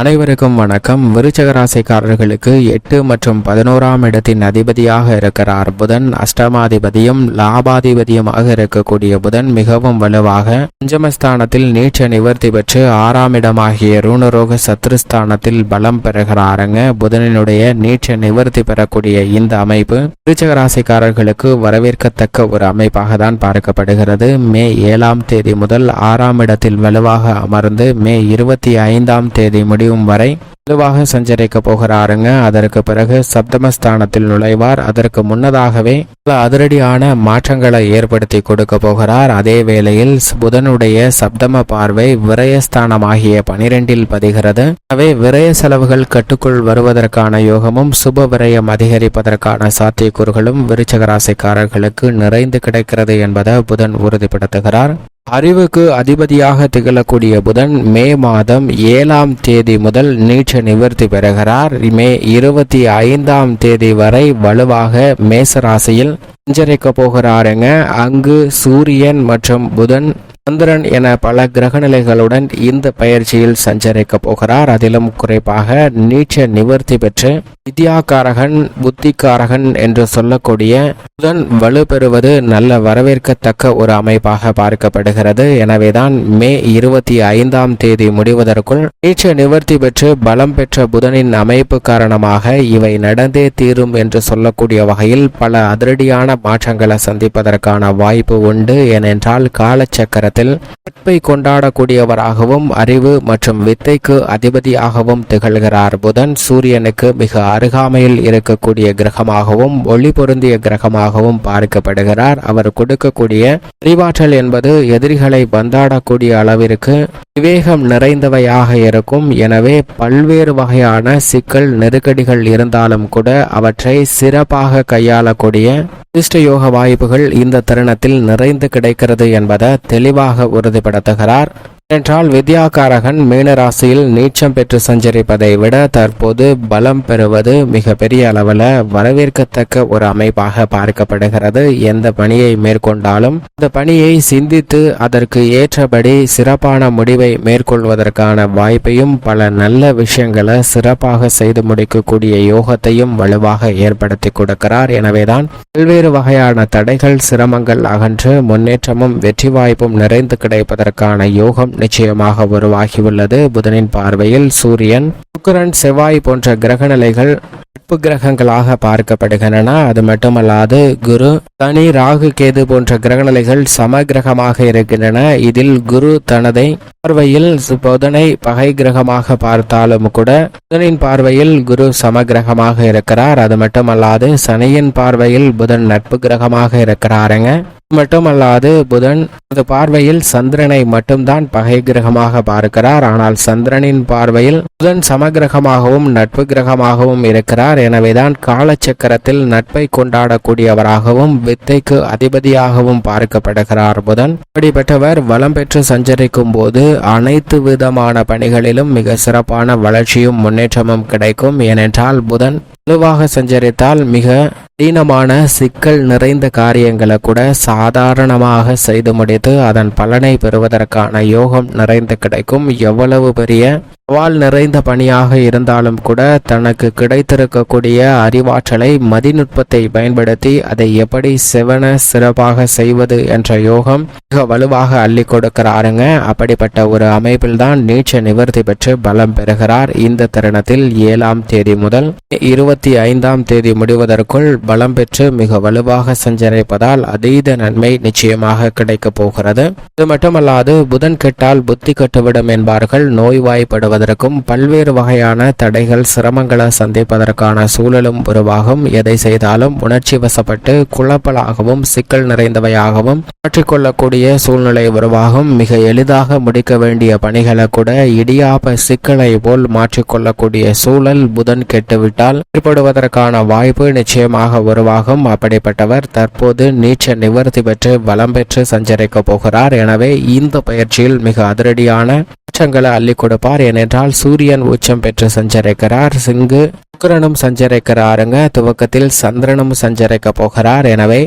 அனைவருக்கும் வணக்கம். விருச்சக ராசிக்காரர்களுக்கு எட்டு மற்றும் பதினோராம் இடத்தின் அதிபதியாக இருக்கிறார் புதன். அஷ்டமாதிபதியும் லாபாதிபதியுமாக இருக்கக்கூடிய புதன் மிகவும் வலுவாக பஞ்சமஸ்தானத்தில் நீச்ச நிவர்த்தி பெற்று ஆறாம் இடமாகிய ரூணரோக சத்ருஸ்தானத்தில் பலம் பெறுகிறாருங்க. புதனினுடைய நீச்ச நிவர்த்தி பெறக்கூடிய இந்த அமைப்பு விருச்சக ராசிக்காரர்களுக்கு வரவேற்கத்தக்க ஒரு அமைப்பாக தான் பார்க்கப்படுகிறது. மே ஏழாம் தேதி முதல் ஆறாம் இடத்தில் வலுவாக அமர்ந்து மே இருபத்தி ஐந்தாம் தேதி முடியும் வரை வலுவாக சஞ்சரிக்க போகிறாருங்க. அதற்கு பிறகு சப்தமஸ்தானத்தில் நுழைவார். அதற்கு முன்னதாகவே பல அதிரடியான மாற்றங்களை ஏற்படுத்தி கொடுக்க போகிறார். அதே வேளையில் புதனுடைய சப்தம பார்வை விரயஸ்தானமாகிய பனிரெண்டில் பதிகிறது. எனவே விரய செலவுகள் கட்டுக்குள் வருவதற்கான யோகமும் சுப விரயம் அதிகரிப்பதற்கான சாத்தியக்கூறுகளும் விருச்சக ராசிக்காரர்களுக்கு நிறைந்து கிடைக்கிறது என்பதை புதன் உறுதிப்படுத்துகிறார். அறிவுக்கு அதிபதியாக திகழக்கூடிய புதன் மே மாதம் ஏழாம் தேதி முதல் நீச்ச நிவர்த்தி பெறுகிறார். மே இருபத்தி ஐந்தாம் தேதி வரை வலுவாக மேசராசியில் சஞ்சரிக்க போகிறாருங்க. அங்கு சூரியன் மற்றும் புதன் சந்திரன் என பல கிரகநிலைகளுடன் இந்த பயிற்சியில் சஞ்சரிக்க போகிறார். அதிலும் குறிப்பாக நீச்ச நிவர்த்தி பெற்று வித்யாகாரகன் புத்திகாரகன் என்று சொல்லக்கூடிய புதன் வலுப்பெறுவது நல்ல வரவேற்கத்தக்க ஒரு அமைப்பாக பார்க்கப்படுகிறது. எனவேதான் மே இருபத்தி ஐந்தாம் தேதி முடிவதற்குள் நீச்ச நிவர்த்தி பெற்று பலம் பெற்ற புதனின் அமைப்பு காரணமாக இவை நடந்தே தீரும் என்று சொல்லக்கூடிய வகையில் பல அதிரடியான மாற்றங்களை சந்திப்பதற்கான வாய்ப்பு உண்டு. ஏனென்றால் காலச்சக்கரத்தில் நட்பை கொண்டாடக்கூடியவராகவும் அறிவு மற்றும் வித்தைக்கு அதிபதியாகவும் திகழ்கிறார். புதன் சூரியனுக்கு மிக அருகாமையில் இருக்கக்கூடிய கிரகமாகவும் ஒளி பொருந்திய கிரகமாகவும் பார்க்கப்படுகிறார். அவர் கொடுக்கக்கூடிய அறிவாற்றல் என்பது எதிரிகளை பந்தாடக்கூடிய அளவிற்கு விவேகம் நிறைந்தவையாக இருக்கும். எனவே பல்வேறு வகையான சிக்கல் நெருக்கடிகள் இருந்தாலும் கூட அவற்றை சிறப்பாக கையாளக்கூடிய அதிர்ஷ்டயோக வாய்ப்புகள் இந்த தருணத்தில் நிறைந்து கிடைக்கிறது என்பதை தெளிவாக உறுதிப்படுத்துகிறார். என்றால் வித்யாகாரகன் மீனராசியில் நீச்சம் பெற்று சஞ்சரிப்பதை விட தற்போது பலம் பெறுவது மிக பெரிய அளவில் வரவேற்கத்தக்க ஒரு அமைப்பாக பார்க்கப்படுகிறது. எந்த பணியை மேற்கொண்டாலும் இந்த பணியை சிந்தித்து அதற்கு ஏற்றபடி சிறப்பான முடிவை மேற்கொள்வதற்கான வாய்ப்பையும் பல நல்ல விஷயங்களை சிறப்பாக செய்து முடிக்கக்கூடிய யோகத்தையும் வலுவாக ஏற்படுத்தி கொடுக்கிறார். எனவேதான் பல்வேறு வகையான தடைகள் சிரமங்கள் அகன்று முன்னேற்றமும் வெற்றி வாய்ப்பும் நிறைந்து கிடைப்பதற்கான யோகம் நிச்சயமாக உருவாகியுள்ளது. புதனின் பார்வையில் சூரியன் சுக்கரன் செவ்வாய் போன்ற கிரகநிலைகள் நட்பு கிரகங்களாக பார்க்கப்படுகின்றன. அது மட்டுமல்லாது குரு தனி ராகு கேது போன்ற கிரகநிலைகள் சம கிரகமாக இருக்கின்றன. இதில் குரு தனதை பார்வையில் புதனை பகை கிரகமாக பார்த்தாலும் கூட புதனின் பார்வையில் குரு சம கிரகமாக இருக்கிறார். அது மட்டுமல்லாது சனியின் பார்வையில் புதன் நட்பு கிரகமாக இருக்கிறாருங்க. மட்டுமல்லாது புதன் அந்த பார்வையில் சந்திரனை மட்டும்தான் பகை கிரகமாக பார்க்கிறார். ஆனால் சந்திரனின் பார்வையில் புதன் சமகிரகமாகவும் நட்பு கிரகமாகவும் இருக்கிறார். எனவேதான் காலச்சக்கரத்தில் நட்பை கொண்டாடக்கூடியவராகவும் வித்தைக்கு அதிபதியாகவும் பார்க்கப்படுகிறார் புதன். இப்படிப்பட்டவர் வளம் பெற்று சஞ்சரிக்கும் போது அனைத்து விதமான பணிகளிலும் மிக சிறப்பான வளர்ச்சியும் முன்னேற்றமும் கிடைக்கும். ஏனென்றால் புதன் வலுவாக சஞ்சரித்தால் மிக கடினமான சிக்கல் நிறைந்த காரியங்களை கூட சாதாரணமாக செய்து முடித்து அதன் பலனை பெறுவதற்கான யோகம் நிறைந்து கிடைக்கும். எவ்வளவு பெரிய சவால் நிறைந்த பணியாக இருந்தாலும் கூட தனக்கு கிடைத்திருக்கக்கூடிய அறிவாற்றலை மதிநுட்பத்தை பயன்படுத்தி அதை எப்படி செவன சிறப்பாக செய்வது என்ற யோகம் மிக வலுவாக அள்ளி கொடுக்கிறாருங்க. அப்படிப்பட்ட ஒரு அமைப்பில் தான் நீச்ச நிவர்த்தி பெற்று பலம் பெறுகிறார். இந்த தருணத்தில் ஏழாம் தேதி முதல் இருபத்தி ஐந்தாம் தேதி முடிவதற்குள் பலம் பெற்று மிக வலுவாக சஞ்சரிப்பதால் அதீத நன்மை நிச்சயமாக கிடைக்கப் போகிறது. இது மட்டுமல்லாது புதன் கெட்டால் புத்தி கட்டுவிடும் என்பார்கள். நோய்வாய்ப்படுவது செய்வதற்கும் பல்வேறு வகையான தடைகள் சிரமங்களை சந்திப்பதற்கான சூழலும் உருவாகும். எதை செய்தாலும் உணர்ச்சி வசப்பட்டு குழப்பலாகவும் சிக்கல் நிறைந்தவையாகவும் மாற்றிக்கொள்ளக்கூடிய சூழ்நிலை உருவாகும். மிக எளிதாக முடிக்க வேண்டிய பணிகளை கூட இடியாப்ப சிக்கலை போல் மாற்றிக்கொள்ளக்கூடிய சூழல் புதன் கெட்டுவிட்டால் ஏற்படுவதற்கான வாய்ப்பு நிச்சயமாக உருவாகும். அப்படிப்பட்டவர் தற்போது நீச்ச நிவர்த்தி பெற்று வலம் பெற்று சஞ்சரிக்க போகிறார். எனவே இந்த பயிற்சியில் மிக அதிரடியான மாற்றங்களை அள்ளி கொடுப்பார். என்றால் சூரியன் உச்சம் பெற்று சஞ்சரிக்கிறார். சிங்கு சுக்கிரனும் சஞ்சரிக்கிறாருங்க. துவக்கத்தில் சந்திரனும் சஞ்சரிக்க போகிறார். எனவே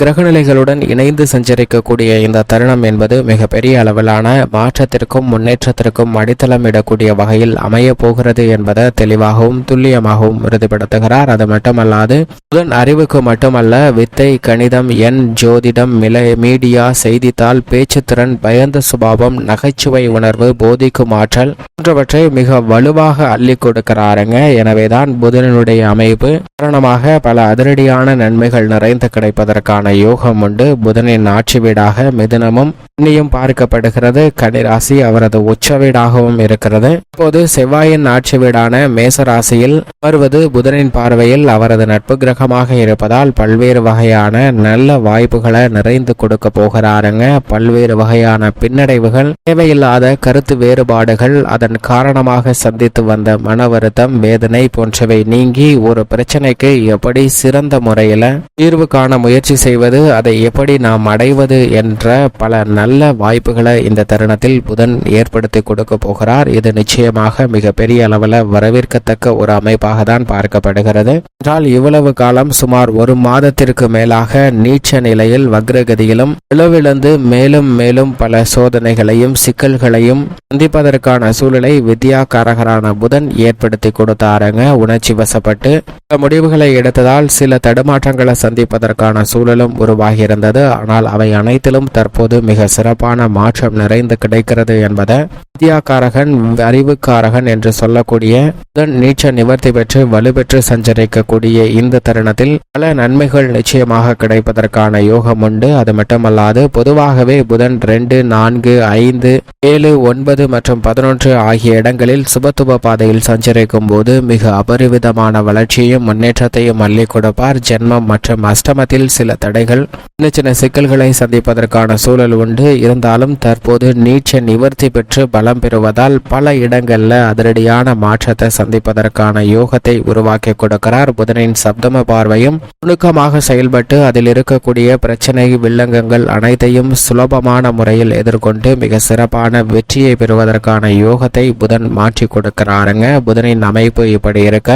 கிரகநிலைகளுடன் இணைந்து சஞ்சரிக்கக்கூடிய இந்த தருணம் என்பது மிகப்பெரிய அளவிலான மாற்றத்திற்கும் முன்னேற்றத்திற்கும் அடித்தளமிடக்கூடிய வகையில் அமைய போகிறது என்பதை தெளிவாகவும் துல்லியமாகவும் உறுதிப்படுத்துகிறார். அது மட்டுமல்லாது புதன் அறிவுக்கு மட்டுமல்ல வித்தை கணிதம் எண் ஜோதிடம் மில மீடியா செய்தித்தாள் பேச்சுத்திறன் பயந்த சுபாவம் நகைச்சுவை உணர்வு போதிக்கும் ஆற்றல் போன்றவற்றை மிக வலுவாக அள்ளி கொடுக்கிறாருங்க. எனவேதான் புதனனுடைய அமைப்பு. காரணமாக பல அதிரடியான நன்மைகள் நிறைந்து கிடைப்பதற்கான யோகம் உண்டு. புதனின் ஆட்சி வீடாக மிதுனமும் இன்னையும் பார்க்கப்படுகிறது. கனிராசி அவரது உச்ச வீடாகவும் இருக்கிறது. இப்போது செவ்வாயின் ஆட்சி வீடான மேசராசியில் வருவது புதனின் பார்வையில் அவரது நட்பு கிரகமாக இருப்பதால் பல்வேறு வகையான நல்ல வாய்ப்புகளை நிறைந்து கொடுக்க போகிறாருங்க. பல்வேறு வகையான பின்னடைவுகள் தேவையில்லாத கருத்து வேறுபாடுகள் அதன் காரணமாக சந்தித்து வந்த மன வருத்தம் வேதனை போன்றவை நீங்கி ஒரு பிரச்சனைக்கு எப்படி சிறந்த முறையில தீர்வு காண முயற்சி செய்வது அதை எப்படி நாம் அடைவது என்ற பல நல்ல நல்ல வாய்ப்புகளை இந்த தருணத்தில் புதன் ஏற்படுத்தி கொடுக்க போகிறார். இது நிச்சயமாக மிகப்பெரிய அளவில் வரவேற்கத்தக்க ஒரு அமைப்பாக தான் பார்க்கப்படுகிறது. என்றால் இவ்வளவு காலம் சுமார் ஒரு மாதத்திற்கு மேலாக நீச்ச நிலையில் வக்ரகதியிலும் இளவிழந்து மேலும் மேலும் பல சோதனைகளையும் சிக்கல்களையும் சந்திப்பதற்கான சூழலை வித்யாகாரகரான புதன் ஏற்படுத்தி கொடுத்தாருங்க. உணர்ச்சி வசப்பட்டு சில முடிவுகளை எடுத்ததால் சில தடுமாற்றங்களை சந்திப்பதற்கான சூழலும் உருவாகியிருந்தது. ஆனால் அவை அனைத்திலும் தற்போது மிக சிறப்பான மாற்றம் நிறைந்து கிடைக்கிறது என்பதை வித்யாகாரகன் அறிவுக்காரகன் என்று சொல்லக்கூடிய புதன் நீச்ச நிவர்த்தி பெற்று வலுப்பெற்று சஞ்சரிக்கக்கூடிய இந்த தருணத்தில் பல நன்மைகள் நிச்சயமாக கிடைப்பதற்கான யோகம் உண்டு. அது மட்டுமல்லாது பொதுவாகவே புதன் ரெண்டு நான்கு ஐந்து ஏழு ஒன்பது மற்றும் பதினொன்று ஆகிய இடங்களில் சுபத்துவ பாதையில் சஞ்சரிக்கும் போது மிக அபரிவிதமான வளர்ச்சியையும் முன்னேற்றத்தையும் அள்ளி கொடுப்பார். ஜென்மம் மற்றும் அஷ்டமத்தில் சில தடைகள் சின்ன சின்ன சிக்கல்களை சந்திப்பதற்கான சூழல் உண்டு. இருந்தாலும் தற்போது நீச்ச நிவர்த்தி பெற்று பலம் பெறுவதால் பல இடங்களில் அதிரடியான மாற்றத்தை சந்திப்பதற்கான யோகத்தை உருவாக்கி கொடுக்கிறார் புதனின் சப்தம பார்வையும். நுணுக்கமாக செயல்பட்டு அதில் இருக்கக்கூடிய பிரச்சனை வில்லங்கங்கள் அனைத்தையும் சுலபமான முறையில் எதிர்கொண்டு மிக சிறப்பான வெற்றியை பெறுவதற்கான யோகத்தை புதன் மாற்றி கொடுக்கிறாருங்க. புதனின் அமைப்பு இப்படி இருக்க.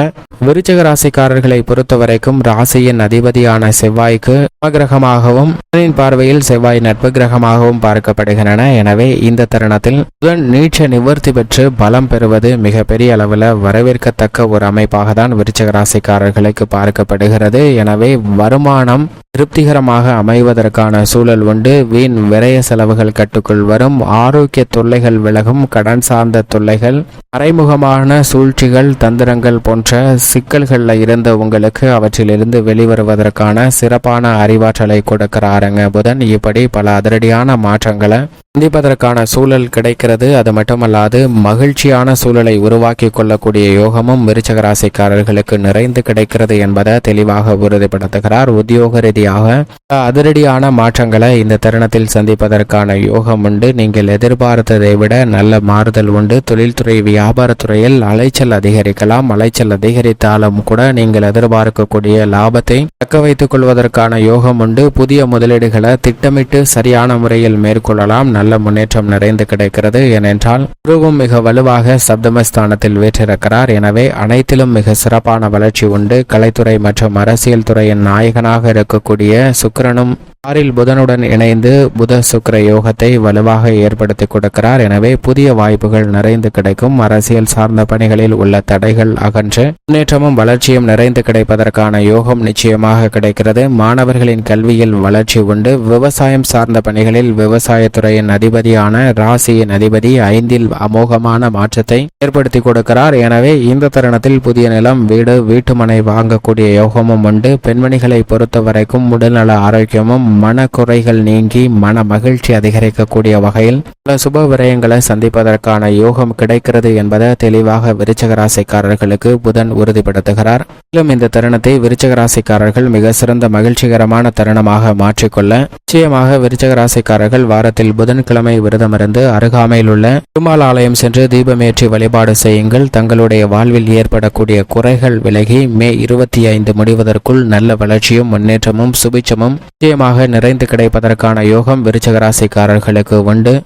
விருச்சக ராசிக்காரர்களை பொறுத்தவரைக்கும் ராசியின் அதிபதியான செவ்வாய்க்கு கிரகமாகவும் புதனின் பார்வையில் செவ்வாய் நட்பு கிரகமாகவும் பார்க்கப்படுகின்றன. எனவே இந்த தருணத்தில் புதன் நீச்ச நிவர்த்தி பெற்று பலம் பெறுவது மிகப்பெரிய அளவில் வரவேற்கத்தக்க ஒரு அமைப்பாக தான் விருச்சக ராசிக்காரர்களுக்கு பார்க்கப்படுகிறது. எனவே வருமானம் திருப்திகரமாக அமைவதற்கான சூழல் உண்டு. வீண் விரய செலவுகள் கட்டுக்குள் வரும். ஆரோக்கிய தொல்லைகள் விலகும். கடன் சார்ந்த தொல்லைகள் மறைமுகமான சூழ்ச்சிகள் தந்திரங்கள் போன்ற சிக்கல்களில் இருந்த உங்களுக்கு அவற்றிலிருந்து வெளிவருவதற்கான சிறப்பான அறிவாற்றலை கொடுக்கிறாருங்க புதன். இப்படி பல அதிரடியான மாற்றங்களை சந்திப்பதற்கான சூழல் கிடைக்கிறது. அது மட்டுமல்லாது மகிழ்ச்சியான சூழலை உருவாக்கி கொள்ளக்கூடிய யோகமும் விருச்சக ராசிக்காரர்களுக்கு நிறைந்து கிடைக்கிறது என்பதை தெளிவாக உறுதிப்படுத்துகிறார். உத்தியோக ரீதியாக அதிரடியான மாற்றங்களை இந்த தருணத்தில் சந்திப்பதற்கான யோகம் உண்டு. நீங்கள் எதிர்பார்த்ததை விட நல்ல மாறுதல் உண்டு. தொழில்துறை வியாபாரத்துறையில் அலைச்சல் அதிகரிக்கலாம். அலைச்சல் அதிகரித்தாலும் கூட நீங்கள் எதிர்பார்க்கக்கூடிய லாபத்தை தக்க வைத்துக் கொள்வதற்கான யோகம் உண்டு. புதிய முதலீடுகளை திட்டமிட்டு சரியான முறையில் மேற்கொள்ளலாம். நல்ல முன்னேற்றம் நிறைந்து கிடைக்கிறது. ஏனென்றால் குருவும் மிக வலுவாக சப்தமஸ்தானத்தில் வீற்றிருக்கிறார். எனவே அனைத்திலும் மிக சிறப்பான வளர்ச்சி உண்டு. கலைத்துறை மற்றும் அரசியல் துறையின் நாயகனாக இருக்கக்கூடிய சுக்கிரனும் ஆறில் புதனுடன் இணைந்து புத சுக்கிர யோகத்தை வலுவாக ஏற்படுத்தி கொடுக்கிறார். எனவே புதிய வாய்ப்புகள் நிறைந்து கிடைக்கும். அரசியல் சார்ந்த பணிகளில் உள்ள தடைகள் அகன்று முன்னேற்றமும் வளர்ச்சியும் நிறைந்து கிடைப்பதற்கான யோகம் நிச்சயமாக கிடைக்கிறது. மாணவர்களின் கல்வியில் வளர்ச்சி உண்டு. விவசாயம் சார்ந்த பணிகளில் விவசாயத்துறையின் அதிபதியான ராசியின் அதிபதி ஐந்தில் அமோகமான மாற்றத்தை ஏற்படுத்தி கொடுக்கிறார். எனவே இந்த தருணத்தில் புதிய நிலம் வீடு வீட்டுமனை வாங்கக்கூடிய யோகமும் உண்டு. பெண்மணிகளை பொறுத்தவரைக்கும் உடல்நல ஆரோக்கியமும் மனக்குறைகள் நீங்கி மன மகிழ்ச்சி அதிகரிக்கக்கூடிய வகையில் பல சுப விரயங்களை சந்திப்பதற்கான யோகம் கிடைக்கிறது என்பதை தெளிவாக விருச்சக ராசிக்காரர்களுக்கு புதன் உறுதிப்படுத்துகிறார். மேலும் இந்த தருணத்தை விருச்சக ராசிக்காரர்கள் மிக சிறந்த மகிழ்ச்சிகரமான தருணமாக மாற்றிக்கொள்ள நிச்சயமாக விருச்சக ராசிக்காரர்கள் வாரத்தில் புதன்கிழமை விரதமிருந்து அருகாமையில் உள்ள திருமால் ஆலயம் சென்று தீபமேற்றி வழிபாடு செய்யுங்கள். தங்களுடைய வாழ்வில் ஏற்படக்கூடிய குறைகள் விலகி மே இருபத்தி ஐந்து முடிவதற்குள் நல்ல வளர்ச்சியும் முன்னேற்றமும் சுபிச்சமும் நிச்சயமாக நிறைந்து கிடைப்பதற்கான யோகம் விருச்சகராசிக்காரர்களுக்கு உண்டு.